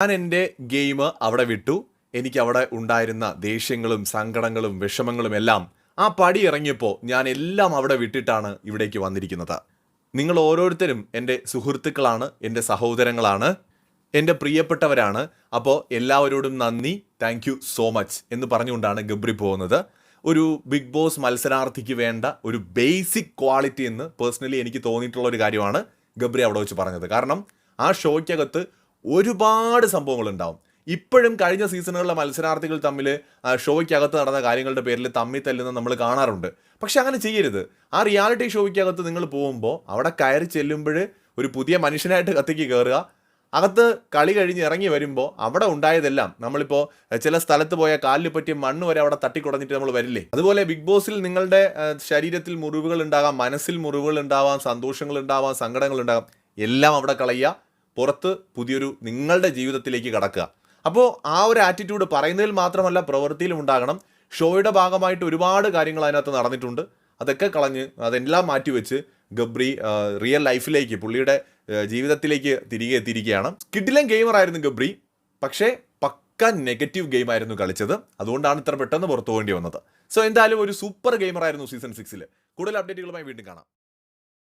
ഞാൻ എന്റെ ഗെയിം അവിടെ വിട്ടു. എനിക്ക് അവിടെ ഉണ്ടായിരുന്ന ദേഷ്യങ്ങളും സങ്കടങ്ങളും വിഷമങ്ങളും എല്ലാം ആ പടി ഇറങ്ങിയപ്പോൾ ഞാൻ എല്ലാം അവിടെ വിട്ടിട്ടാണ് ഇവിടേക്ക് വന്നിരിക്കുന്നത്. നിങ്ങൾ ഓരോരുത്തരും എന്റെ സുഹൃത്തുക്കളാണ് എന്റെ സഹോദരങ്ങളാണ് എന്റെ പ്രിയപ്പെട്ടവരാണ്. അപ്പോൾ എല്ലാവരോടും നന്ദി. താങ്ക് സോ മച്ച് എന്ന് പറഞ്ഞുകൊണ്ടാണ് ഗബ്രി പോകുന്നത്. ഒരു ബിഗ് ബോസ് മത്സരാർത്ഥിക്ക് വേണ്ട ഒരു ബേസിക് ക്വാളിറ്റി എന്ന് പേഴ്സണലി എനിക്ക് തോന്നിയിട്ടുള്ള ഒരു കാര്യമാണ് ഗബ്രി അവിടെ വെച്ച് പറഞ്ഞത്. കാരണം ആ ഷോയ്ക്കകത്ത് ഒരുപാട് സംഭവങ്ങൾ ഉണ്ടാവും ഇപ്പോഴും കഴിഞ്ഞ സീസണുകളിലെ മത്സരാർത്ഥികൾ തമ്മിൽ ഷോയ്ക്കകത്ത് നടന്ന കാര്യങ്ങളുടെ പേരിൽ തമ്മിൽ തല്ലുന്ന നമ്മൾ കാണാറുണ്ട്. പക്ഷെ അങ്ങനെ ചെയ്യരുത്. ആ റിയാലിറ്റി ഷോയ്ക്കകത്ത് നിങ്ങൾ പോകുമ്പോൾ അവിടെ കയറി ചെല്ലുമ്പോൾ ഒരു പുതിയ മനുഷ്യനായിട്ട് കത്തിക്ക് കയറുക അകത്ത് കളി കഴിഞ്ഞ് ഇറങ്ങി വരുമ്പോൾ അവിടെ ഉണ്ടായതെല്ലാം നമ്മളിപ്പോൾ ചില സ്ഥലത്ത് പോയ കാലിൽ പറ്റിയ മണ്ണ് വരെ അവിടെ തട്ടിക്കുടഞ്ഞിട്ട് നമ്മൾ വരില്ലേ? അതുപോലെ ബിഗ് ബോസിൽ നിങ്ങളുടെ ശരീരത്തിൽ മുറിവുകൾ ഉണ്ടാകാം മനസ്സിൽ മുറിവുകൾ ഉണ്ടാവാം സന്തോഷങ്ങൾ ഉണ്ടാവാം സങ്കടങ്ങൾ ഉണ്ടാകാം എല്ലാം അവിടെ കളയുക. പുറത്ത് പുതിയൊരു നിങ്ങളുടെ ജീവിതത്തിലേക്ക് കടക്കുക. അപ്പോൾ ആ ഒരു ആറ്റിറ്റ്യൂഡ് പറയുന്നതിൽ മാത്രമല്ല പ്രവൃത്തിയിലും ഉണ്ടാകണം. ഷോയുടെ ഭാഗമായിട്ട് ഒരുപാട് കാര്യങ്ങൾ അതിനകത്ത് നടന്നിട്ടുണ്ട്. അതൊക്കെ കളഞ്ഞ് അതെല്ലാം മാറ്റിവെച്ച് ഗബ്രി റിയൽ ലൈഫിലേക്ക് പുള്ളിയുടെ ജീവിതത്തിലേക്ക് തിരികെ എത്തിയിരിക്കുകയാണ്. കിഡിലൻ ഗെയിമറായിരുന്നു ഗബ്രി. പക്ഷേ പക്ക നെഗറ്റീവ് ഗെയിമായിരുന്നു കളിച്ചത്. അതുകൊണ്ടാണ് ഇത്ര പെട്ടെന്ന് പുറത്തു പോകേണ്ടി വന്നത്. സോ എന്തായാലും ഒരു സൂപ്പർ ഗെയിമറായിരുന്നു സീസൺ സിക്സിൽ കൂടുതൽ അപ്ഡേറ്റുകളുമായി വീണ്ടും കാണാം.